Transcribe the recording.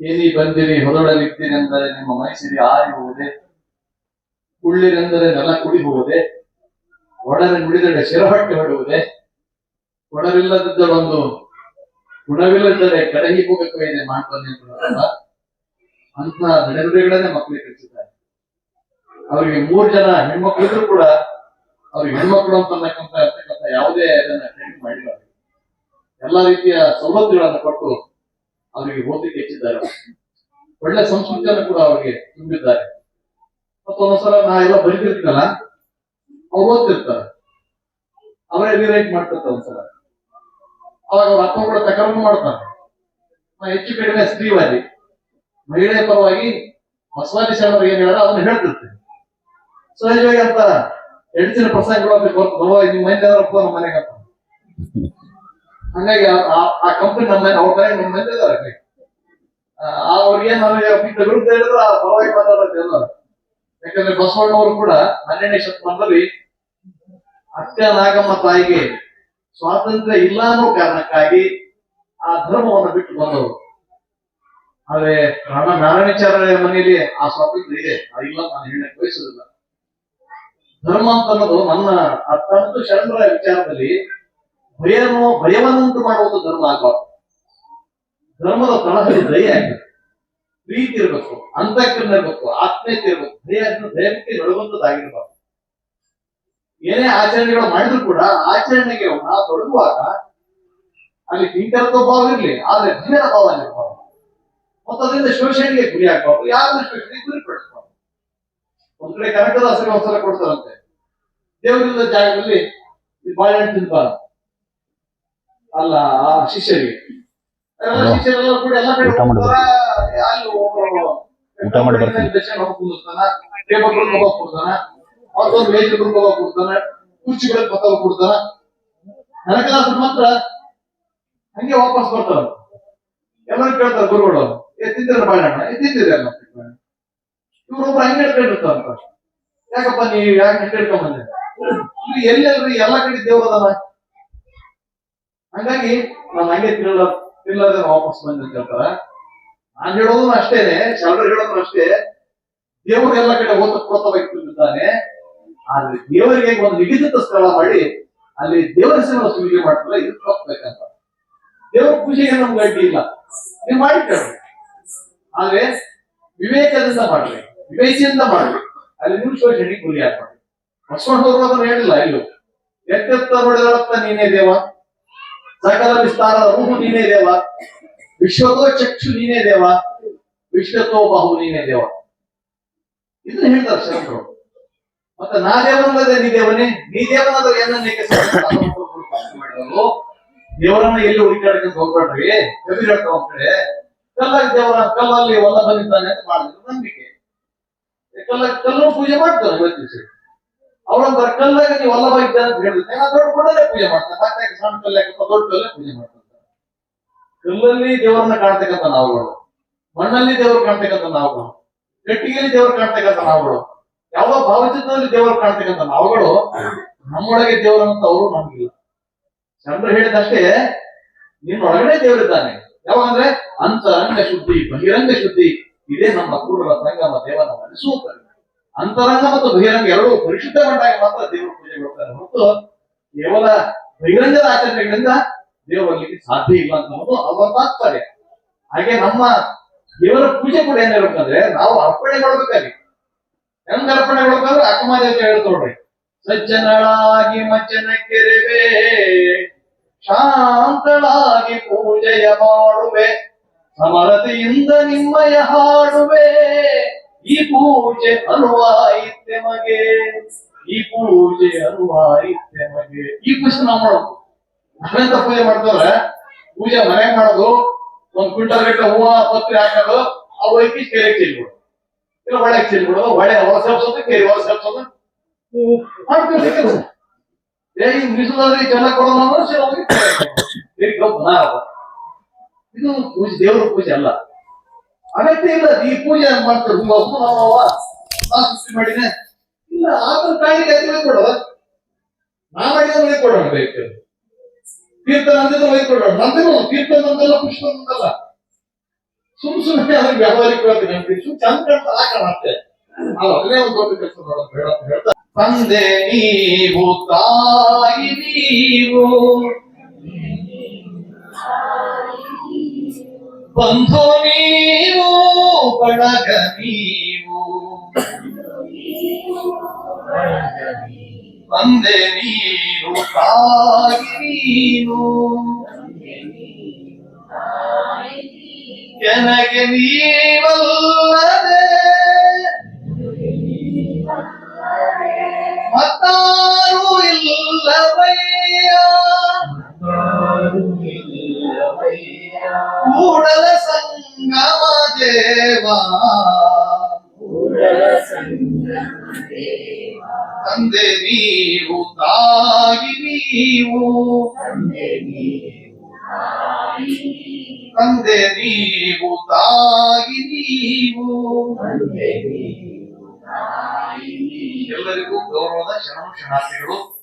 ಏನಿ ಬಂದಿರಿ ಹೊರಡಲಿದ್ದೀರೆಂದರೆ ನಿಮ್ಮ ಮೈಸಿರಿ ಆರಿ ಹೋಗದೆ ಉಳ್ಳಿರೆಂದರೆ ನೆಲ ಕುಡಿ ಹೋಗದೆ ಒಡನೆ ನುಡಿದಡೆ ಶಿರಹಟ್ಟೆ ಹೊಡುವುದೇ ಒಡವಿಲ್ಲದಿದ್ದಳೊಂದು ಗುಣವಿಲ್ಲದರೆ ಕಡಹಿ ಇದೆ ಮಾಡ್ತಾನೆ ಅಂತ ನಡೆನುಡಿಗಳನ್ನೇ ಮಕ್ಕಳಿಗೆ ಕಳಿಸಿದ್ದಾರೆ ಅವರಿಗೆ ಮೂರು ಜನ ಹೆಣ್ಮಕ್ಳು ಇದ್ರು ಕೂಡ ಅವ್ರಿಗೆ ಹೆಣ್ಮಕ್ಳು ಅಂತಕ್ಕಂಥ ಯಾವುದೇ ಇದನ್ನ ಟ್ರೈನಿಂಗ್ ಮಾಡಿಲ್ಲ. ಎಲ್ಲ ರೀತಿಯ ಸವಲತ್ತುಗಳನ್ನು ಕೊಟ್ಟು ಅವರಿಗೆ ಓದಲಿಕ್ಕೆ ಹೆಚ್ಚಿದ್ದಾರೆ ಒಳ್ಳೆ ಸಂಸ್ಕೃತಿಯನ್ನು ಕೂಡ ಅವರಿಗೆ ತುಂಬಿದ್ದಾರೆ. ಮತ್ತು ಒಂದೊಂದ್ಸಲ ನಾ ಎಲ್ಲ ಬರೀತಿರ್ತೀನಲ್ಲ, ಅವ್ರು ಓದ್ತಿರ್ತಾರೆ. ಅವರೇ ರಿರೈಟ್ ಮಾಡ್ತಿರ್ತಾರೆ ಒಂದ್ಸಲ ಅವಾಗ ಅವ್ರ ಅಪ್ಪ ಕೂಡ ತಕರಾರು ಮಾಡ್ತಾರೆ. ನಾ ಹೆಚ್ಚು ಕಡಿಮೆ ಸ್ತ್ರೀವಾದಿ ಮಹಿಳೆಯ ಪರವಾಗಿ ಬಸವಾದಿ ಶರಣರು ಏನ್ ಹೇಳಾರ ಅದನ್ನ ಹೇಳ್ತಿರ್ತೀನಿ. ಸಹಜವಾಗಿ ಅಂತ ಹೆಣ್ಸಿನ ಪ್ರಸಂಗಗಳು ಅಂತ ಗೊತ್ತು ನಮ್ಮ ಮನೆಗೆ ಅಂತ. ಹಂಗಾಗಿ ಆ- ಕಂಪನಿ ನಮ್ಮ ಅವ್ರ ನಮ್ಮ ಮೇಲೆ ಇದಾರೆ ಅವ್ರಿಗೆ ನನಗೆ ವಿರುದ್ಧ ಹೇಳಿದ್ರೆ, ಆ ಪರವಾಗಿ ಮಾತಾಡೋದು ಎಲ್ಲ ಯಾಕಂದ್ರೆ ಬಸವಣ್ಣವರು ಕೂಡ ಹನ್ನೆರಡನೇ ಶತಮಾನದಲ್ಲಿ ಅತ್ಯ ನಾಗಮ್ಮ ತಾಯಿಗೆ ಸ್ವಾತಂತ್ರ್ಯ ಇಲ್ಲ ಅನ್ನೋ ಕಾರಣಕ್ಕಾಗಿ ಆ ಧರ್ಮವನ್ನು ಬಿಟ್ಟು ಬಂದವರು. ಆದ್ರೆ ರಾಣ ನಾರಾಯಣಾಚಾರ್ಯ ಮನೆಯಲ್ಲಿ ಆ ಸ್ವಾತಂತ್ರ್ಯ ಇದೆ. ಅದಿಲ್ಲ ನಾನು ಹೇಳಕ್ ಬಯಸೋದಿಲ್ಲ ಧರ್ಮ ಅಂತ ಅನ್ನೋದು ನನ್ನ ಅತ್ಯಂತ ಶರಣರ ವಿಚಾರದಲ್ಲಿ ಭಯನೋ ಭಯವನ್ನುಂಟು ಮಾಡುವುದು ಧರ್ಮ ಆಗಬಾರ್ದು. ಧರ್ಮದ ತಳಹದಿ ದಯ ಪ್ರೀತಿ ಇರಬೇಕು ಅಂತಃಕರಣ ಇರಬೇಕು ಆತ್ಮೀಯತೆ ಇರಬೇಕು ಭಯ ಭಯಕ್ಕೆ ನಡುವಂತದ್ದಾಗಿರ್ಬಾರ್ದು ಏನೇ ಆಚರಣೆಗಳು ಮಾಡಿದ್ರು ಕೂಡ ಆಚರಣೆಗೆ ತೊಡಗುವಾಗ ಅಲ್ಲಿ ಕಿಂಕರತ್ವ ಭಾವ ಇರಲಿ, ಆದ್ರೆ ಭಯದ ಭಾವ ಇರಬಾರ್ದು. ಮತ್ತು ಅದರಿಂದ ಶೋಷಣೆಗೆ ಗುರಿ ಆಗ್ಬಾರ್ದು. ಯಾರನ್ನ ಶೋಷಣೆಗೆ ಗುರಿಪಡಿಸಬಾರ್ದು ಒಂದ್ ಕಡೆ ಕನಕದ ಹಸಿರು ಅವಸರ ಕೊಡ್ತಾರಂತೆ. ದೇವರಿಂದ ಜಾಗದಲ್ಲಿ ಬಾಳೆಹಣ್ಣು ತಿನ್ಬಾರ್ದು. ಅಲ್ಲ ಆ ಶಿಷ್ಯರಿಗೆ. ಎಲ್ಲ ಶಿಷ್ಯರೆಲ್ಲ ಕೂಡ ಎಲ್ಲ ಕಡೆ ಅಲ್ಲಿ ಊಟ ಮಾಡಿ ಬರ್ತೀನಿ. ಟೇಬಲ್ಗಳು ಹೋಗಿ ಕೊಡ್ತಾನ ಮತ್ತೊಂದು ಮೇಜ್ ಹೋಗಿ ಕೊಡ್ತಾನ ಕುರ್ಚಿಗಳಿಗೆ ಪಕ್ಕ ಕೊಡ್ತಾನ. ನನಗದಾದ್ರು ಮಾತ್ರ ಹಂಗೆ ವಾಪಸ್ ಬರ್ತಾರ ಎಲ್ಲರೂ ಕೇಳ್ತಾರೆ ಗುರುಗಳು ಎತ್ತಿದ್ದಾರೆ ಬಾಳೆಹಣ್ಣ ಎತ್ತಿದ್ದೀರಿ ಅಲ್ಲ. ಇವ್ರೊಬ್ರು ಹಂಗೆ ಹೇಳ್ಕೊಂಡಿರ್ತಾರ ಯಾಕಪ್ಪ ನೀವು ಯಾಕೆ ಹೇಳ್ಕೊಂಬಂದೆ ಇಲ್ಲಿ ಎಲ್ಲೆಲ್ರಿ ಎಲ್ಲಾ ಕಡೆ ದೇವ್ರದನ ಹಂಗಾಗಿ ನಾನು ಹಂಗೆ ತಿನ್ನಲ್ಲ ತಿನ್ನಲಾದ್ರೆ ವಾಪಸ್ ಬಂದು ಕೇಳ್ತಾರ ನಾನ್ ಹೇಳೋದು ಅಷ್ಟೇನೆ ಶರಣರು ಹೇಳೋದು ಅಷ್ಟೇ. ದೇವರು ಎಲ್ಲ ಕಡೆ ಓತ ವ್ಯಕ್ತಿದ್ದಾನೆ ಆದ್ರೆ ದೇವರಿಗೆ ಒಂದು ನಿಗದಿತ ಸ್ಥಳ ಮಾಡಿ, ಅಲ್ಲಿ ದೇವರ ಸೇವೆ ಸುಲಿಗೆ ಮಾಡ್ತಾರೆ, ಇದು ತಪ್ಪಬೇಕಂತ ದೇವರ ಪೂಜೆಗೆ ನಮ್ಗೆ ಅಡ್ಡಿ ಇಲ್ಲ. ನೀವು ಮಾಡಿಕೊಳ್ಳಿ ಆದ್ರೆ ವಿವೇಕದಿಂದ ಮಾಡ್ರಿ, ವಿವೇಚಿಯಿಂದ ಮಾಡ್ರಿ. ಅಲ್ಲಿ ನೀವು ಶೋಷಣೆ ಗುರಿ ಆಗ್ಬೇಡಿ ಬಸವಣ್ಣವರು ಅದನ್ನ ಹೇಳಿಲ್ಲ, ಇಲ್ಲೂ. ಎತ್ತೆತ್ತ ನೋಡಿದರತ್ತ ನೀನೇ ದೇವ. ಸಕಲ ವಿಸ್ತಾರದ ರೂಪು ನೀನೇ ದೇವ. ವಿಶ್ವತೋ ಚಕ್ಷು ನೀನೇ ದೇವ. ವಿಶ್ವತೋ ಬಾಹು ನೀನೇ ದೇವ. ಇದನ್ನ ಹೇಳ್ತಾರೆ ಶಂಕರು. ಮತ್ತೆ ನಾ ದೇವನಲ್ಲದೆ ನೀ ದೇವನೇ? ನೀ ದೇವನಾದ್ರೆ ಏನನ್ನ ದೇವರನ್ನ ಎಲ್ಲಿ ಹುಡುಕಾಡಕ್ಕೆ ಹೋಗ್ಬೇಡ್ರಿ? ಕಬೀರ್ ಹೇಳ್ತಾವ ಕಡೆ ಕಲ್ಲಾಗಿ ದೇವರ, ಕಲ್ಲಲ್ಲಿ ಒಲ್ಲ ಬಂದಿದ್ದಾನೆ ಅಂತ ಮಾಡಿದ್ರು ನಂಬಿಕೆ. ಕಲ್ಲ ಕಲ್ಲು ಪೂಜೆ ಮಾಡ್ತಾರೆ ಇವತ್ತು ಅವ್ರಂತಾರೆ ಕಲ್ಲಾಗ ನೀವು ವಲ್ಲಭ ಇದ್ದಾನೆ ಅಂತ ಹೇಳಿದ್ರೆ ನಾನು ದೊಡ್ಡ ಪೂಜೆ ಮಾಡ್ತಾರೆ. ಸಣ್ಣ ಕಲ್ಲೆ ದೊಡ್ಡ ಕಲ್ಲೇ ಪೂಜೆ ಮಾಡ್ತಾರೆ. ಕಲ್ಲಲ್ಲಿ ದೇವರನ್ನ ಕಾಣ್ತಕ್ಕಂಥ ನಾವುಗಳು ಮಣ್ಣಲ್ಲಿ ದೇವರು ಕಾಣ್ತಕ್ಕಂಥ ನಾವುಗಳು ಕಟ್ಟಿಗೆಯಲ್ಲಿ ದೇವರು ಕಾಣ್ತಕ್ಕಂಥ ನಾವುಗಳು ಯಾವ ಭಾವಚಿತ್ರದಲ್ಲಿ ದೇವರು ಕಾಣ್ತಕ್ಕಂಥ ನಾವುಗಳು, ನಮ್ಮೊಳಗೆ ದೇವರಂತ ಅವರು ನಮಗಿಲ್ಲ. ಚಂದ್ರ ಹೇಳಿದಷ್ಟೇ, ನಿನ್ನೊಳಗಡೆ ದೇವರಿದ್ದಾನೆ. ಯಾವಂದ್ರೆ ಅಂತರಂಗ ಶುದ್ಧಿ, ಬಹಿರಂಗ ಶುದ್ಧಿ. ಇದೇ ನಮ್ಮ ಕೂಡಲ ಸಂಗಮ ದೇವನ ನಡೆಸುತ್ತಾರೆ ಅಂತರಂಗ ಮತ್ತು ಬಹಿರಂಗ ಎರಡೂ ಪರಿಶುದ್ಧ ಮಾಡಿದಾಗ ಮಾತ್ರ ದೇವರು ಪೂಜೆ ಮಾಡ್ತಾರೆ. ಮತ್ತು ಕೇವಲ ಬಹಿರಂಗದ ಆಚರಣೆಗಳಿಂದ ದೇವರಲ್ಲಿಗೆ ಸಾಧ್ಯ ಇಲ್ಲ ಅಂತ ಅನ್ನೋದು ಅವರ ತಾತ್ಪರ್ಯ. ಹಾಗೆ ನಮ್ಮ ದೇವರ ಪೂಜೆ ಕೂಡ ಏನಿರ್ಬೇಕಂದ್ರೆ ನಾವು ಅರ್ಪಣೆ ಮಾಡ್ಬೇಕಾಗಿ. ಹೆಂಗ್ ಅರ್ಪಣೆ ಮಾಡ್ಬೇಕಂದ್ರೆ ಅಕ್ಕಮಾದೇವಿ ಹೇಳ್ತ ನೋಡ್ರಿ. ಸಜ್ಜನಳಾಗಿ ಮಜ್ಜನ ಕೆರೆವೆ, ಶಾಂತಳಾಗಿ ಪೂಜೆಯ ಮಾಡುವೆ, ಸಮರತೆಯಿಂದ ನಿಮ್ಮಯ ಹಾಡುವೆ. ಈ ಪೂಜೆ ಅನುವಾಯಿತೆ ಮಗೆ ಈ ಪೂಜೆ ಅನುವಾಯಿತೆ ಮಗೆ ಈ ಪೂಜೆ ನಾವು ಮಾಡೋದು. ಮನೆಯಿಂದ ಪೂಜೆ ಮಾಡ್ತಾರ ಪೂಜೆ ಮನೆ ಮಾಡೋದು. ಒಂದ್ ಕ್ವಿಂಟಲ್ ಗಟ್ಟಲೆ ಹೂವ ಪತ್ರಿ ಹಾಕೋದು ಅವು ಐತಿ ಕೆರೆಗೆ ಚೆಲ್ಬಿಡು ಇಲ್ಲ ಒಳ್ಳೆ ಚೆಲ್ಬಿಡು ಒಳ್ಳೆ ಹೊಸ ಹಬ್ಸೋದು ಕೆರೆ ಹೊಸ ಹಬ್ಸೋದು ಮಾಡ್ತೀವಿ ಮೀಸಲಾದ್ರೆ ಜನ ಕೊಡೋದು ಅಂದ್ರೆ. ಇದು ಪೂಜೆ, ದೇವ್ರ ಪೂಜೆ ಅಲ್ಲ. ಅಗತ್ಯ ಇಲ್ಲ ಈ ಪೂಜೆ ಮಾಡ್ತಾರೆ. ತುಂಬಾ ಸೃಷ್ಟಿ ಮಾಡಿದೆ ಇಲ್ಲ ಆತನ ಕಾಯಿ ಅದೇ ಕೊಡುವ. ನಾ ಮಾಡಿದ್ರೆ ಕೊಡೋಣ ಬೇಕು. ತೀರ್ಥ ನಂದಿದ್ರೆ ಒಯ್ಕೊಡೋಣ ಕೊಡೋಣ. ನಂದಿರು ತೀರ್ಥ ನಂದಲ್ಲ ಪುಷ್ಪ ನಂದಲ್ಲ ಸುಮ್ ಸುಮ್ಮನೆ ಅವ್ರಿಗೆ ವ್ಯಾವಹಾರಿಕವಾಗಿ ನೆನಪಿ ಸುಮ್ ಚಂದ ಕಾಣ್ತಾ ಆ ಕಾಣತ್ತೆ ನಾವು ಒಂದು ದೊಡ್ಡ ಕೆಲಸ ಮಾಡೋದು ಬೇಡ ಅಂತ ತಂದೆ, ನೀವು, ತಾಯಿ, ನೀವು. ಬಂಧು ನೀವು ಬಳಗ ನೀವು ತಂದೆ ನೀನು ತಾಯಿ ನೀನು ನನಗೆ ನೀವಲ್ಲದೆ ದೇವ ತಂದೆ ನೀವು ತಾಯಿ ನೀವು. ತಂದೆ ನೀವು ತಾಯಿ ನೀವು. ಎಲ್ಲರಿಗೂ ಗೌರವದ ಶರಣು ಶರಣಾರ್ಥಿಗಳು.